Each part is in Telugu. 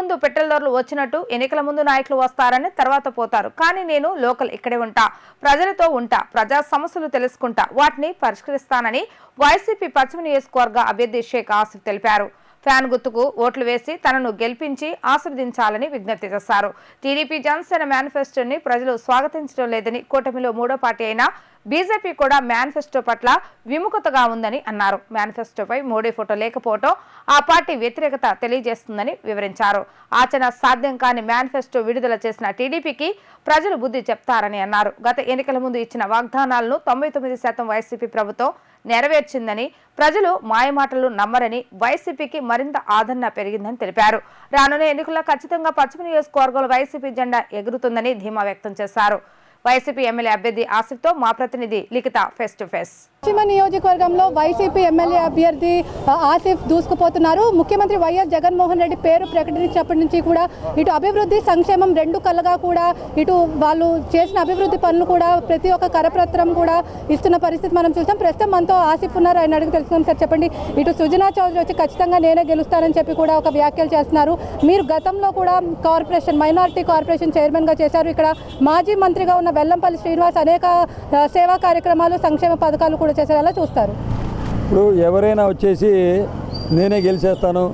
ముందు పెట్రోల్ ధరలు వచ్చినట్టు ఎన్నికల ముందు నాయకులు వస్తారని తర్వాత పోతారు. కానీ నేను లోకల్ ఇక్కడే ఉంటా. ప్రజలతో ఉంటా. ప్రజా సమస్యలు తెలుసుకుంటా. వాటిని పరిష్కరిస్తానని వైసీపీ పశ్చిమ నియోజకవర్గ అభ్యర్థి షేక్ ఆసిఫ్ తెలిపారు. ఫ్యాన్ గుర్తుకు ఓట్లు వేసి తనను గెలిపించి ఆశీర్వదించాలని విజ్ఞప్తి చేశారు. టీడీపీ జనసేన మేనిఫెస్టోని ప్రజలు స్వాగతించడం లేదని కూటమిలో మూడో పార్టీ అయిన బీజేపీ కూడా మేనిఫెస్టో పట్ల విముఖతగా ఉందని అన్నారు. మేనిఫెస్టోపై మోడీ ఫోటో లేకపోవటం ఆ పార్టీ వ్యతిరేకత తెలియజేస్తుందని వివరించారు. ఆచరణ సాధ్యం కాని మేనిఫెస్టో విడుదల చేసిన టీడీపీకి ప్రజలు బుద్ధి చెప్తారని అన్నారు. గత ఎన్నికల ముందు ఇచ్చిన వాగ్దానాలను తొంభై తొమ్మిది శాతం వైసీపీ ప్రభుత్వం నెరవేర్చిందని ప్రజలు మాయమాటలు నమ్మరని వైసీపీకి మరింత ఆదరణ పెరిగిందని తెలిపారు. రానున్న ఎన్నికల్లో ఖచ్చితంగా పశ్చిమ నియోజకవర్గంలో వైసీపీ జెండా ఎగురుతుందని ధీమా వ్యక్తం చేశారు. వైసీపీ ఎమ్మెల్యే అభ్యర్థి ఆసిఫ్తో మా ప్రతినిధి లిఖిత ఫేస్ టు ఫేస్. పశ్చిమ నియోజకవర్గంలో వైసీపీ ఎమ్మెల్యే అభ్యర్థి ఆసిఫ్ దూసుకుపోతున్నారు. ముఖ్యమంత్రి వైఎస్ జగన్మోహన్ రెడ్డి పేరు ప్రకటించినప్పటి నుంచి కూడా ఇటు అభివృద్ధి సంక్షేమం రెండు కళ్ళగా కూడా ఇటు వాళ్ళు చేసిన అభివృద్ధి పనులు కూడా ప్రతి ఒక్క కరపత్రం కూడా ఇస్తున్న పరిస్థితి మనం చూసాం. ప్రస్తుతం మనతో ఆసిఫ్ ఉన్నారు. ఆయన అడిగి తెలుసుకుందాం సార్ చెప్పండి. ఇటు సుజనా చౌదరి వచ్చి ఖచ్చితంగా నేనే గెలుస్తానని చెప్పి కూడా ఒక వ్యాఖ్యలు చేస్తున్నారు. మీరు గతంలో కూడా కార్పొరేషన్ మైనారిటీ కార్పొరేషన్ చైర్మన్గా చేశారు. ఇక్కడ మాజీ మంత్రిగా ఉన్న వెల్లంపల్లి శ్రీనివాస్ అనేక సేవా కార్యక్రమాలు సంక్షేమ పథకాలు కూడా చేసేలా ఎలా చూస్తారు. ఇప్పుడు ఎవరైనా వచ్చేసి నేనే గెలిచేస్తాను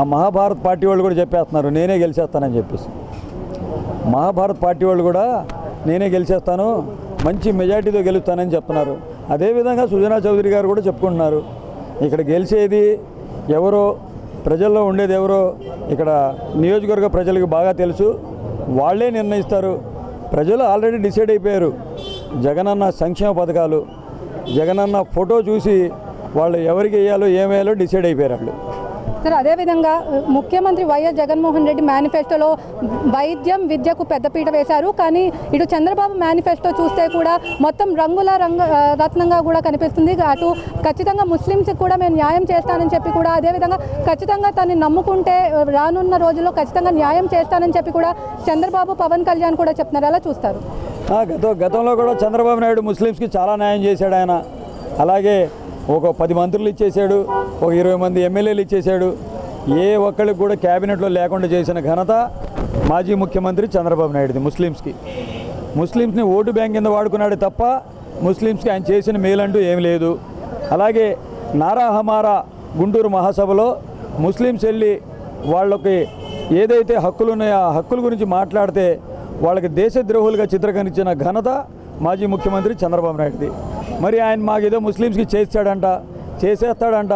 ఆ మహాభారత్ పార్టీ వాళ్ళు కూడా చెప్పేస్తున్నారు నేనే గెలిచేస్తానని చెప్పేసి. మహాభారత్ పార్టీ వాళ్ళు కూడా నేనే గెలిచేస్తాను మంచి మెజార్టీతో గెలుస్తానని చెప్తున్నారు. అదేవిధంగా సుజనా చౌదరి గారు కూడా చెప్పుకుంటున్నారు. ఇక్కడ గెలిచేది ఎవరో ప్రజల్లో ఉండేది ఎవరో ఇక్కడ నియోజకవర్గ ప్రజలకు బాగా తెలుసు వాళ్ళే నిర్ణయిస్తారు. ప్రజలు ఆల్రెడీ డిసైడ్ అయిపోయారు. జగనన్న సంక్షేమ పథకాలు జగనన్న ఫోటో చూసి వాళ్ళు ఎవరికి వేయాలో ఏమేయాలో డిసైడ్ అయిపోయారు వాళ్ళు. సార్ అదేవిధంగా ముఖ్యమంత్రి వైఎస్ జగన్మోహన్ రెడ్డి మేనిఫెస్టోలో వైద్యం విద్యకు పెద్దపీట వేశారు. కానీ ఇటు చంద్రబాబు మేనిఫెస్టో చూస్తే కూడా మొత్తం రంగుల రంగు రత్నంగా కూడా కనిపిస్తుంది. అటు ఖచ్చితంగా ముస్లిమ్స్కి కూడా మేము న్యాయం చేస్తానని చెప్పి కూడా అదేవిధంగా ఖచ్చితంగా తనని నమ్ముకుంటే రానున్న రోజుల్లో ఖచ్చితంగా న్యాయం చేస్తానని చెప్పి కూడా చంద్రబాబు పవన్ కళ్యాణ్ కూడా చెప్తున్నారు. ఎలా చూస్తారు? ఆ, గత గతంలో కూడా చంద్రబాబు నాయుడు ముస్లిమ్స్కి చాలా న్యాయం చేశాడు ఆయన. అలాగే ఒక పది మంత్రులు ఇచ్చేసాడు ఒక ఇరవై మంది ఎమ్మెల్యేలు ఇచ్చేశాడు. ఏ ఒక్కరికి కూడా క్యాబినెట్లో లేకుండా చేసిన ఘనత మాజీ ముఖ్యమంత్రి చంద్రబాబు నాయుడుది ముస్లిమ్స్కి. ముస్లిమ్స్ని ఓటు బ్యాంక్ కింద వాడుకున్నాడు తప్ప ముస్లిమ్స్కి ఆయన చేసిన మేలంటూ ఏమి లేదు. అలాగే నారా హమారా గుంటూరు మహాసభలో ముస్లిమ్స్ వెళ్ళి వాళ్ళకి ఏదైతే హక్కులు ఉన్నాయో ఆ హక్కుల గురించి మాట్లాడితే వాళ్ళకి దేశద్రోహులుగా చిత్రీకరించిన ఘనత మాజీ ముఖ్యమంత్రి చంద్రబాబు నాయుడుది. మరి ఆయన మాకు ఏదో ముస్లిమ్స్కి చేస్తాడంట చేసేస్తాడంట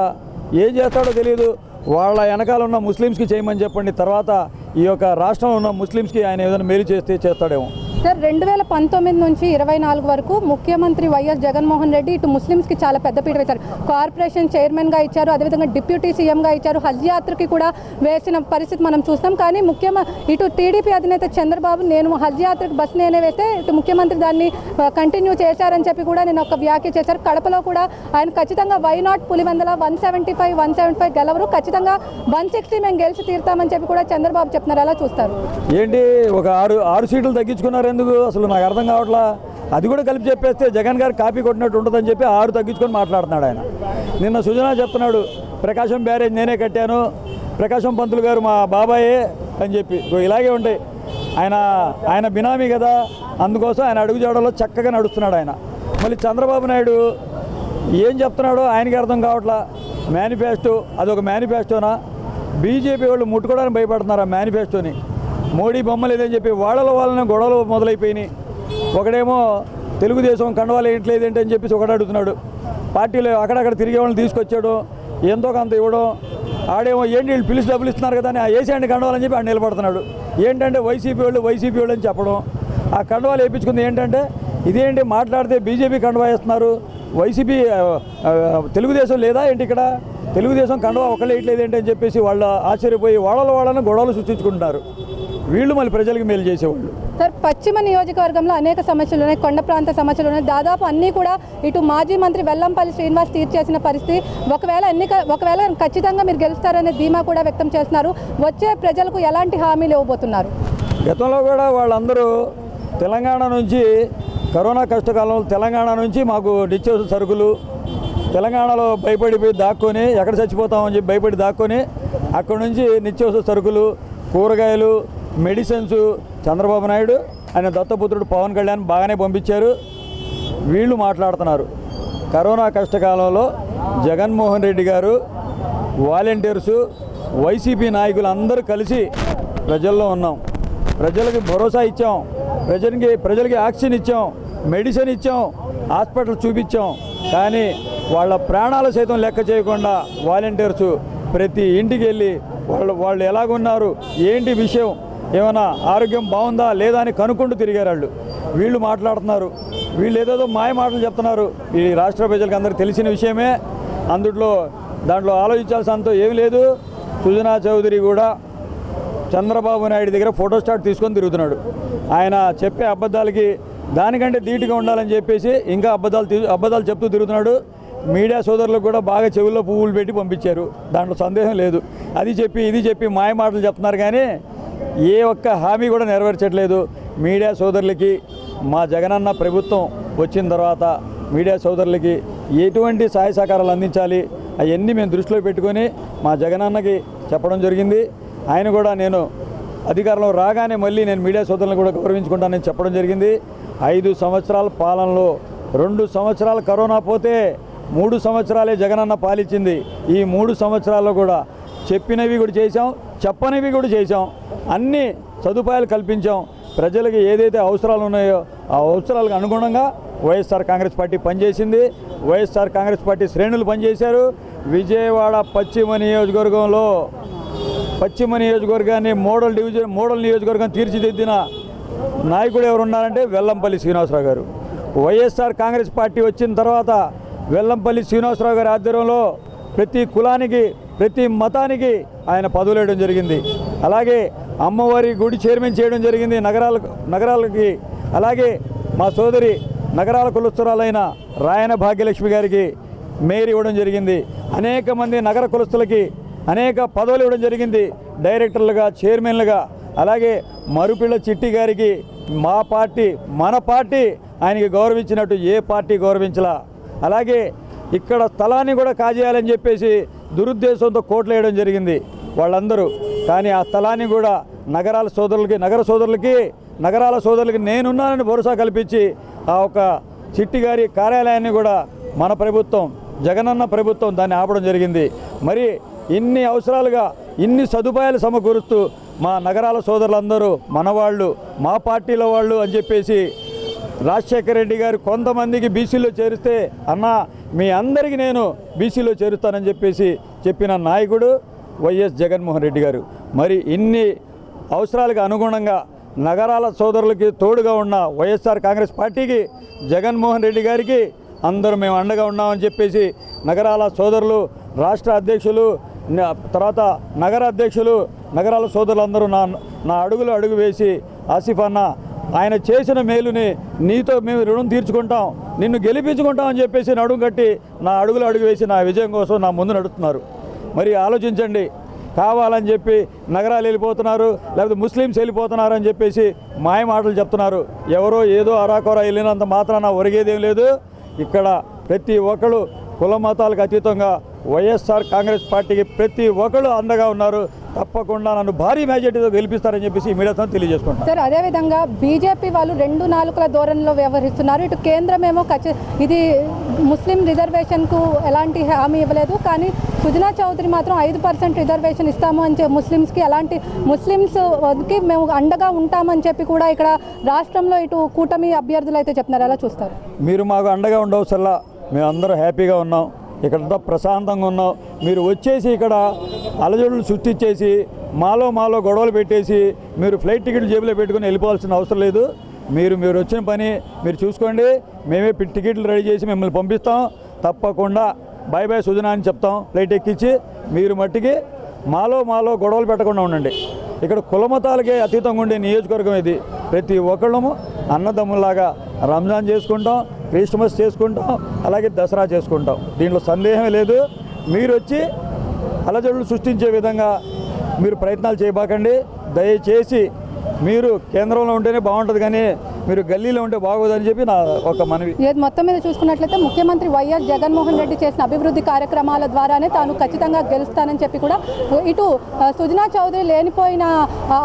ఏం చేస్తాడో తెలియదు వాళ్ళ వెనకాల ఉన్న ముస్లిమ్స్కి చేయమని చెప్పండి. తర్వాత ఈ యొక్క రాష్ట్రంలో ఉన్న ముస్లిమ్స్కి ఆయన ఏదైనా మేలు చేస్తే చేస్తాడేమో. సార్ రెండు వేల పంతొమ్మిది నుంచి ఇరవై నాలుగు వరకు ముఖ్యమంత్రి వైఎస్ జగన్మోహన్ రెడ్డి ఇటు ముస్లిమ్స్కి చాలా పెద్దపీట వేశారు. కార్పొరేషన్ చైర్మన్గా ఇచ్చారు అదేవిధంగా డిప్యూటీ సీఎంగా ఇచ్చారు. హజ్ యాత్రకి కూడా వేసిన పరిస్థితి మనం చూస్తాం. కానీ ముఖ్యమ ఇటు టీడీపీ అధినేత చంద్రబాబు నేను హజ్ యాత్రకు బస్ నేనే వేస్తే ఇటు ముఖ్యమంత్రి దాన్ని కంటిన్యూ చేశారని చెప్పి కూడా నేను ఒక వ్యాఖ్య చేశారు. కడపలో కూడా ఆయన ఖచ్చితంగా why not Pulivendula one seventy five one seventy five గెలవరు. ఖచ్చితంగా వన్ సిక్స్టీ మేము గెలిచి తీరుతామని చెప్పి కూడా చంద్రబాబు చెప్తున్నారు. అలా చూస్తారు? ఏంటి ఒక ఆరు ఆరు సీట్లు తగ్గించుకున్నారు ఎందుకు? అసలు నాకు అర్థం కావట్లా? అది కూడా కలిపి చెప్పేస్తే జగన్ గారు కాపీ కొట్టినట్టు ఉంటుందని చెప్పి ఆరు తగ్గించుకొని మాట్లాడుతున్నాడు ఆయన. నిన్న సుజనా చెప్తున్నాడు ప్రకాశం బ్యారేజ్ నేనే కట్టాను ప్రకాశం పంతులు గారు మా బాబాయే అని చెప్పి. ఇలాగే ఉంటాయి. ఆయన ఆయన బినామీ కదా. అందుకోసం ఆయన అడుగుజాడలో చక్కగా నడుస్తున్నాడు ఆయన. మళ్ళీ చంద్రబాబు నాయుడు ఏం చెప్తున్నాడో ఆయనకి అర్థం కావట్లా? మేనిఫెస్టో అదొక మేనిఫెస్టోనా? బీజేపీ వాళ్ళు ముట్టుకోవడానికి భయపడుతున్నారు ఆ మేనిఫెస్టోని. మోడీ బొమ్మలు లేదని చెప్పి వాళ్ళ వాళ్ళని గొడవలు మొదలైపోయినాయి. ఒకడేమో తెలుగుదేశం కండవాలు ఏంట్లేదేంటి అని చెప్పేసి ఒకడు అడుగుతున్నాడు. పార్టీలో అక్కడక్కడ తిరిగే వాళ్ళని తీసుకొచ్చాడు. ఎంతో కొంత ఇవ్వడం. ఆడేమో ఏంటి వీళ్ళు పిలిచి డబ్బులు ఇస్తున్నారు కదా అని ఆ ఏసీఆండి కండవాలని చెప్పి ఆడు నిలబడుతున్నాడు. ఏంటంటే వైసీపీ వాళ్ళు వైసీపీ వాళ్ళు అని చెప్పడం. ఆ కండవాలు వేయించుకుంది ఏంటంటే ఇదేంటి మాట్లాడితే బీజేపీ కండవా వేస్తున్నారు? వైసీపీ తెలుగుదేశం లేదా ఏంటి ఇక్కడ? తెలుగుదేశం కండవా ఒకళ్ళు ఏంటి అని చెప్పేసి వాళ్ళు ఆశ్చర్యపోయి వాళ్ళ వాళ్ళని గొడవలు సృష్టించుకుంటున్నారు. వీళ్ళు మళ్ళీ ప్రజలకు మేలు చేసేవాళ్ళు. సార్ పశ్చిమ నియోజకవర్గంలో అనేక సమస్యలు ఉన్నాయి కొండ ప్రాంత సమస్యలు ఉన్నాయి దాదాపు అన్నీ కూడా ఇటు మాజీ మంత్రి వెల్లంపల్లి శ్రీనివాస్ తీర్చేసిన పరిస్థితి. ఒకవేళ ఎన్నిక ఒకవేళ ఖచ్చితంగా మీరు గెలుస్తారనే ధీమా కూడా వ్యక్తం చేస్తున్నారు. వచ్చే ప్రజలకు ఎలాంటి హామీలు ఇవ్వబోతున్నారు? గతంలో కూడా వాళ్ళందరూ తెలంగాణ నుంచి కరోనా కష్టకాలంలో తెలంగాణ నుంచి మాకు నిత్యావసర సరుకులు తెలంగాణలో భయపడిపోయి దాక్కొని ఎక్కడ చచ్చిపోతామని చెప్పి భయపడి దాక్కొని అక్కడ నుంచి నిత్యావసర సరుకులు కూరగాయలు మెడిసిన్స్ చంద్రబాబు నాయుడు ఆయన దత్తపుత్రుడు పవన్ కళ్యాణ్ బాగానే పంపించారు. వీళ్ళు మాట్లాడుతున్నారు. కరోనా కష్టకాలంలో జగన్మోహన్ రెడ్డి గారు వాలంటీర్సు వైసీపీ నాయకులు అందరూ కలిసి ప్రజల్లో ఉన్నాం. ప్రజలకి భరోసా ఇచ్చాం. ప్రజలకి ప్రజలకి ఆక్సిజన్ ఇచ్చాం. మెడిసిన్ ఇచ్చాం. హాస్పిటల్ చూపించాం. కానీ వాళ్ళ ప్రాణాలు సైతం లెక్క చేయకుండా వాలంటీర్సు ప్రతి ఇంటికి వెళ్ళి వాళ్ళు వాళ్ళు ఎలాగున్నారు? ఏంటి విషయం? ఏమైనా ఆరోగ్యం బాగుందా లేదా అని కనుక్కుంటూ తిరిగారు వాళ్ళు. వీళ్ళు మాట్లాడుతున్నారు. వీళ్ళు ఏదేదో మాయ మాటలు చెప్తున్నారు. ఈ రాష్ట్ర ప్రజలకు అందరికీ తెలిసిన విషయమే. అందుట్లో దాంట్లో ఆలోచించాల్సినంత ఏమీ లేదు. సుజనా చౌదరి కూడా చంద్రబాబు నాయుడు దగ్గర ఫోటో స్టాట్ తీసుకొని తిరుగుతున్నాడు. ఆయన చెప్పే అబద్ధాలకి దానికంటే ధీటుగా ఉండాలని చెప్పేసి ఇంకా అబద్ధాలు అబద్ధాలు చెప్తూ తిరుగుతున్నాడు. మీడియా సోదరులకు కూడా బాగా చెవుల్లో పువ్వులు పెట్టి పంపించారు. దాంట్లో సందేహం లేదు. అది చెప్పి ఇది చెప్పి మాయ మాటలు చెప్తున్నారు కానీ ఏ ఒక్క హామీ కూడా నెరవేర్చట్లేదు. మీడియా సోదరులకి మా జగనన్న ప్రభుత్వం వచ్చిన తర్వాత మీడియా సోదరులకి ఎటువంటి సహాయ సహకారాలు అందించాలి? అవన్నీ మేము దృష్టిలో పెట్టుకొని మా జగనన్నకి చెప్పడం జరిగింది. ఆయన కూడా నేను అధికారంలో రాగానే మళ్ళీ నేను మీడియా సోదరులను కూడా గౌరవించుకుంటానని చెప్పడం జరిగింది. ఐదు సంవత్సరాల పాలనలో రెండు సంవత్సరాలు కరోనా పోతే మూడు సంవత్సరాలే జగనన్న పాలించింది ఈ మూడు సంవత్సరాల్లో కూడా చెప్పినవి కూడా చేశాం. చెప్పనివి కూడా చేశాం. అన్ని సదుపాయాలు కల్పించాం. ప్రజలకు ఏదైతే అవసరాలు ఉన్నాయో ఆ అవసరాలకు అనుగుణంగా వైఎస్ఆర్ కాంగ్రెస్ పార్టీ పనిచేసింది. వైఎస్ఆర్ కాంగ్రెస్ పార్టీ శ్రేణులు పనిచేశారు. విజయవాడ పశ్చిమ నియోజకవర్గంలో పశ్చిమ నియోజకవర్గాన్ని మోడల్ డివిజన్ మోడల్ నియోజకవర్గం తీర్చిదిద్దిన నాయకుడు ఎవరు ఉన్నారంటే వెల్లంపల్లి శ్రీనివాసరావు గారు. వైఎస్ఆర్ కాంగ్రెస్ పార్టీ వచ్చిన తర్వాత వెల్లంపల్లి శ్రీనివాసరావు గారి ఆధ్వర్యంలో ప్రతి కులానికి ప్రతి మతానికి ఆయన పదవులేయడం జరిగింది. అలాగే అమ్మవారి గుడి చైర్మన్ చేయడం జరిగింది నగరాలకు నగరాలకి. అలాగే మా సోదరి నగరాల కులస్తురాలైన రాయన భాగ్యలక్ష్మి గారికి మేయర్ ఇవ్వడం జరిగింది. అనేక మంది నగర కులస్తులకి అనేక పదవులు ఇవ్వడం జరిగింది. డైరెక్టర్లుగా చైర్మన్లుగా అలాగే మరుపిళ్ళ చిట్టి గారికి మా పార్టీ మన పార్టీ ఆయనకి గౌరవించినట్టు ఏ పార్టీ గౌరవించలా. అలాగే ఇక్కడ స్థలాన్ని కూడా కాజేయాలని చెప్పేసి దురుద్దేశంతో కోట్లు వేయడం జరిగింది వాళ్ళందరూ. కానీ ఆ స్థలాన్ని కూడా నగరాల సోదరులకి నగర సోదరులకి నగరాల సోదరులకి నేనున్నానని భరోసా కల్పించి ఆ ఒక చిట్టి గారి కార్యాలయాన్ని కూడా మన ప్రభుత్వం జగనన్న ప్రభుత్వం దాన్ని ఆపడం జరిగింది. మరి ఇన్ని అవసరాలుగా ఇన్ని సదుపాయాలు సమకూరుస్తూ మా నగరాల సోదరులందరూ మనవాళ్ళు మా పార్టీల వాళ్ళు అని చెప్పేసి రాజశేఖర రెడ్డి గారు కొంతమందికి బీసీలో చేరిస్తే అన్న మీ అందరికీ నేను బీసీలో చేరుస్తానని చెప్పేసి చెప్పిన నాయకుడు వైఎస్ జగన్మోహన్ రెడ్డి గారు. మరి ఇన్ని అవసరాలకు అనుగుణంగా నగరాల సోదరులకి తోడుగా ఉన్న వైఎస్ఆర్ కాంగ్రెస్ పార్టీకి జగన్మోహన్ రెడ్డి గారికి అందరూ మేము అండగా ఉన్నామని చెప్పేసి నగరాల సోదరులు రాష్ట్ర అధ్యక్షులు తర్వాత నగర అధ్యక్షులు నగరాల సోదరులందరూ నా నా అడుగులు అడుగు వేసి ఆసిఫ్ అన్న ఆయన చేసిన మేలుని నీతో మేము రుణం తీర్చుకుంటాం నిన్ను గెలిపించుకుంటాం అని చెప్పేసి నడుము కట్టి నా అడుగులు అడుగు వేసి నా విజయం కోసం నా ముందు నడుస్తున్నారు. మరి ఆలోచించండి. కావాలని చెప్పి నగరాలు వెళ్ళిపోతున్నారు లేకపోతే ముస్లిమ్స్ వెళ్ళిపోతున్నారు అని చెప్పేసి మాయ మాటలు చెప్తున్నారు. ఎవరో ఏదో అరాకొర వెళ్ళినంత మాత్రాన ఒరిగేదేం లేదు. ఇక్కడ ప్రతి ఒక్కరు కుల మతాలకు అతీతంగా వైఎస్ఆర్ కాంగ్రెస్ పార్టీకి ప్రతి ఒక్కరు అండగా ఉన్నారు. తప్పకుండా నన్ను భారీ మెజార్టీతో గెలిపిస్తారని చెప్పేసి మీడియాతో తెలియజేసుకుంటాను సార్ అదేవిధంగా బీజేపీ వాళ్ళు రెండు నాలుగుల ధోరణిలో వ్యవహరిస్తున్నారు. ఇటు కేంద్రం ఏమో ఖచ్చి ఇది ముస్లిం రిజర్వేషన్కు ఎలాంటి హామీ ఇవ్వలేదు. కానీ సుజనా చౌదరి మాత్రం ఐదు పర్సెంట్ రిజర్వేషన్ ఇస్తాము అని చెప్పి ముస్లిమ్స్కి ఎలాంటి ముస్లిమ్స్కి మేము అండగా ఉంటామని చెప్పి కూడా ఇక్కడ రాష్ట్రంలో ఇటు కూటమి అభ్యర్థులు అయితే చెప్తున్నారు. ఎలా చూస్తారు? మీరు మాకు అండగా ఉండవసల్లా మేము అందరూ హ్యాపీగా ఉన్నాం. ఇక్కడంతా ప్రశాంతంగా ఉన్నాం. మీరు వచ్చేసి ఇక్కడ అలజడులు సృష్టించేసి మాలో మాలో గొడవలు పెట్టేసి మీరు ఫ్లైట్ టికెట్ జేబులో పెట్టుకుని వెళ్ళిపోవాల్సిన అవసరం లేదు. మీరు మీరు వచ్చిన పని మీరు చూసుకోండి. మేమే టికెట్లు రెడీ చేసి మిమ్మల్ని పంపిస్తాం. తప్పకుండా బాయ్ బాయ్ సుజనా అని చెప్తాం. ఫ్లైట్ ఎక్కించి మీరు మట్టికి మాలో మాలో గొడవలు పెట్టకుండా ఉండండి. ఇక్కడ కులమతాలకే అతీతంగా ఉండే నియోజకవర్గం ఇది. ప్రతి ఒక్కళ్ళము అన్నదమ్ములాగా రంజాన్ చేసుకుంటాం. క్రిస్మస్ చేసుకుంటాం అలాగే దసరా చేసుకుంటాం. దీంట్లో సందేహం లేదు. మీరు వచ్చి అలజడులు సృష్టించే విధంగా మీరు ప్రయత్నాలు చేయబాకండి. దయచేసి మీరు కేంద్రంలో ఉంటేనే బాగుంటుంది కానీ మీరు గల్లీలో ఉంటే బాగోదని చెప్పి నా ఒక మనవి. ఏది మొత్తం మీద చూసుకున్నట్లయితే ముఖ్యమంత్రి వైఎస్ జగన్మోహన్ రెడ్డి చేసిన అభివృద్ధి కార్యక్రమాల ద్వారానే తాను ఖచ్చితంగా గెలుస్తానని చెప్పి కూడా ఇటు సుజనా చౌదరి లేనిపోయిన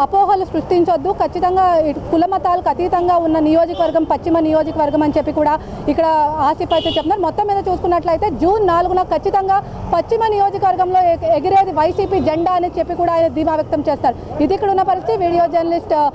అపోహలు సృష్టించొద్దు. ఖచ్చితంగా ఇటు కుల మతాలకు అతీతంగా ఉన్న నియోజకవర్గం పశ్చిమ నియోజకవర్గం అని చెప్పి కూడా ఇక్కడ ఆసిఫ్ అయితే చెప్తున్నారు. మొత్తం మీద చూసుకున్నట్లయితే జూన్ నాలుగున ఖచ్చితంగా పశ్చిమ నియోజకవర్గంలో ఎగిరేది వైసీపీ జెండా అని చెప్పి కూడా ఆయన ధీమా వ్యక్తం చేస్తారు. ఇది ఇక్కడ ఉన్న పరిస్థితి. Video journalist